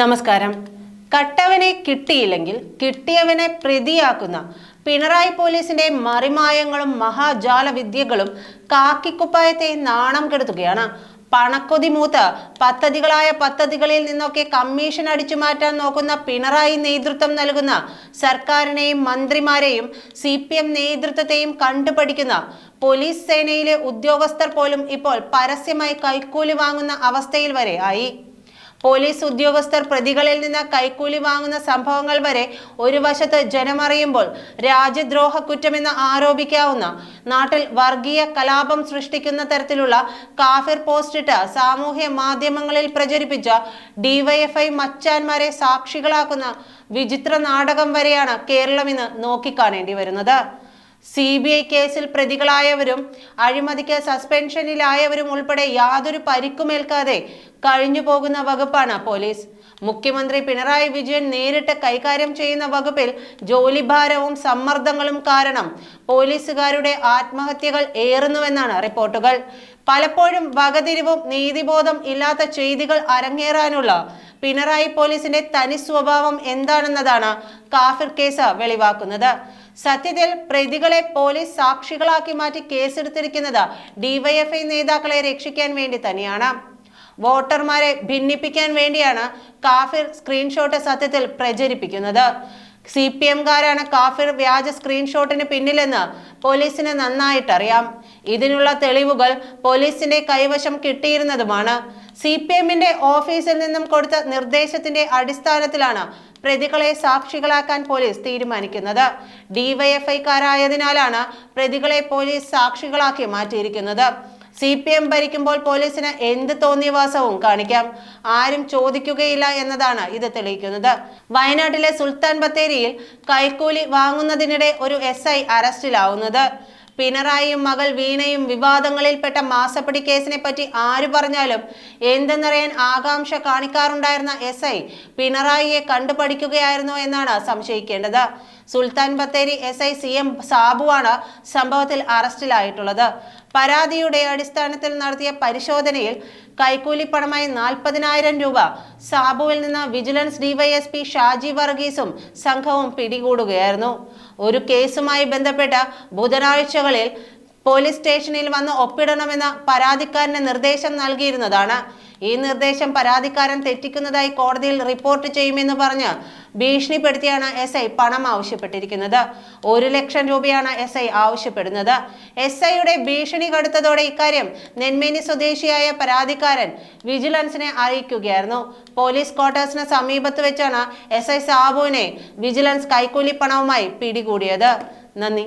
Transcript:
നമസ്കാരം. കട്ടവനെ കിട്ടിയില്ലെങ്കിൽ കിട്ടിയവനെ പ്രതിയാക്കുന്ന പിണറായി പോലീസിന്റെ മറിമായങ്ങളും മഹാജാല വിദ്യകളും കാക്കിക്കുപ്പായത്തെ നാണം കെടുത്തുകയാണ്. പണക്കൊതി മൂത്ത് പദ്ധതികളായ പദ്ധതികളിൽ നിന്നൊക്കെ കമ്മീഷൻ അടിച്ചു മാറ്റാൻ നോക്കുന്ന പിണറായി നേതൃത്വം നൽകുന്ന സർക്കാരിനെയും മന്ത്രിമാരെയും സി പി എം നേതൃത്വത്തെയും കണ്ടുപഠിക്കുന്ന പോലീസ് സേനയിലെ ഉദ്യോഗസ്ഥർ പോലും ഇപ്പോൾ പരസ്യമായി കൈക്കൂലി വാങ്ങുന്ന അവസ്ഥയിൽ വരെ ആയി. പോലീസ് ഉദ്യോഗസ്ഥർ പ്രതികളിൽ നിന്ന് കൈക്കൂലി വാങ്ങുന്ന സംഭവങ്ങൾ വരെ ഒരു വശത്ത് ജനമറിയുമ്പോൾ രാജ്യദ്രോഹ കുറ്റമെന്ന് ആരോപിക്കാവുന്ന നാട്ടിൽ വർഗീയ കലാപം സൃഷ്ടിക്കുന്ന തരത്തിലുള്ള കാഫിർ പോസ്റ്റിട്ട് സാമൂഹ്യ മാധ്യമങ്ങളിൽ പ്രചരിപ്പിച്ച ഡിവൈഎഫ്ഐ മച്ചാന്മാരെ സാക്ഷികളാക്കുന്ന വിചിത്ര നാടകം വരെയാണ് കേരളം ഇന്ന് നോക്കിക്കാണേണ്ടി വരുന്നത്. സി ബി ഐ കേസിൽ പ്രതികളായവരും അഴിമതിക്ക് സസ്പെൻഷനിലായവരും ഉൾപ്പെടെ യാതൊരു പരിക്കുമേൽക്കാതെ കഴിഞ്ഞു പോകുന്ന വകുപ്പാണ് പോലീസ്. മുഖ്യമന്ത്രി പിണറായി വിജയൻ നേരിട്ട് കൈകാര്യം ചെയ്യുന്ന വകുപ്പിൽ ജോലിഭാരവും സമ്മർദ്ദങ്ങളും കാരണം പോലീസുകാരുടെ ആത്മഹത്യകൾ ഏറുന്നുവെന്നാണ് റിപ്പോർട്ടുകൾ. പലപ്പോഴും വകതിരിവും നീതിബോധം ഇല്ലാത്ത ചെയ്തികൾ അരങ്ങേറാനുള്ള പിണറായി പോലീസിന്റെ തനി സ്വഭാവം എന്താണെന്നതാണ് കാഫിർ കേസ് വെളിവാക്കുന്നത്. സത്യത്തിൽ പ്രതികളെ പോലീസ് സാക്ഷികളാക്കി മാറ്റി കേസെടുത്തിരിക്കുന്നത് ഡിവൈഎഫ്ഐ നേതാക്കളെ രക്ഷിക്കാൻ വേണ്ടി തന്നെയാണ്. വോട്ടർമാരെ ഭിന്നിപ്പിക്കാൻ വേണ്ടിയാണ് കാഫിർ സ്ക്രീൻഷോട്ട് സത്യത്തിൽ പ്രചരിപ്പിക്കുന്നത്. സി പി എംകാരാണ് കാഫിർ വ്യാജ സ്ക്രീൻഷോട്ടിന് പിന്നിലെന്ന് പോലീസിന് നന്നായിട്ടറിയാം. ഇതിനുള്ള തെളിവുകൾ പോലീസിന്റെ കൈവശം കിട്ടിയിരുന്നതുമാണ്. സി പി എമ്മിന്റെ ഓഫീസിൽ നിന്നും കൊടുത്ത നിർദ്ദേശത്തിന്റെ അടിസ്ഥാനത്തിലാണ് പ്രതികളെ സാക്ഷികളാക്കാൻ പോലീസ് തീരുമാനിക്കുന്നത്. ഡിവൈഎഫ്ഐക്കാരായതിനാലാണ് പ്രതികളെ പോലീസ് സാക്ഷികളാക്കി മാറ്റിയിരിക്കുന്നത്. സി പി എം ഭരിക്കുമ്പോൾ പോലീസിന് എന്ത് തോന്നിയവാസവും കാണിക്കാം. ആരും ചോദിക്കുകയില്ല എന്നതാണ് ഇത് തെളിയിക്കുന്നത്. വയനാട്ടിലെ സുൽത്താൻ ബത്തേരിയിൽ കൈക്കൂലി വാങ്ങുന്നതിനിടെ ഒരു എസ് ഐ അറസ്റ്റിലാവുന്നത്. പിണറായിയും മകൾ വീണയും വിവാദങ്ങളിൽപ്പെട്ട മാസപ്പടി കേസിനെ പറ്റി ആര് പറഞ്ഞാലും എന്തെന്നറിയാൻ ആകാംക്ഷ കാണിക്കാറുണ്ടായിരുന്ന എസ് ഐ പിണറായിയെ കണ്ടുപഠിക്കുകയായിരുന്നോ എന്നാണ് സംശയിക്കേണ്ടത്. Sultan Bathery S I C M സാബുവാണ് സംഭവത്തിൽ അറസ്റ്റിലായിട്ടുള്ളത്. പരാതിയുടെ അടിസ്ഥാനത്തിൽ നടത്തിയ പരിശോധനയിൽ കൈക്കൂലി പണമായി നാൽപ്പതിനായിരം രൂപ സാബുവിൽ നിന്ന് വിജിലൻസ് ഡിവൈഎസ്പി ഷാജി വർഗീസും സംഘവും പിടികൂടുകയായിരുന്നു. ഒരു കേസുമായി ബന്ധപ്പെട്ട ബുധനാഴ്ചകളിൽ പോലീസ് സ്റ്റേഷനിൽ വന്ന് ഒപ്പിടണമെന്ന പരാതിക്കാരന് നിർദ്ദേശം നൽകിയിരുന്നതാണ്. ഈ നിർദ്ദേശം പരാതിക്കാരൻ തെറ്റിക്കുന്നതായി കോടതിയിൽ റിപ്പോർട്ട് ചെയ്യുമെന്ന് പറഞ്ഞ് ഭീഷണിപ്പെടുത്തിയാണ് എസ് ഐ പണം ആവശ്യപ്പെട്ടിരിക്കുന്നത്. ഒരു ലക്ഷം രൂപയാണ് എസ് ഐ ആവശ്യപ്പെടുന്നത്. എസ് ഐയുടെ ഭീഷണി കടുത്തതോടെ ഇക്കാര്യം നെന്മേനി സ്വദേശിയായ പരാതിക്കാരൻ വിജിലൻസിനെ അറിയിക്കുകയായിരുന്നു. പോലീസ് ക്വാർട്ടേഴ്സിന് സമീപത്ത് വെച്ചാണ് എസ് ഐ സാബുവിനെ വിജിലൻസ് കൈക്കൂലി പണവുമായി പിടികൂടിയത്. നന്ദി.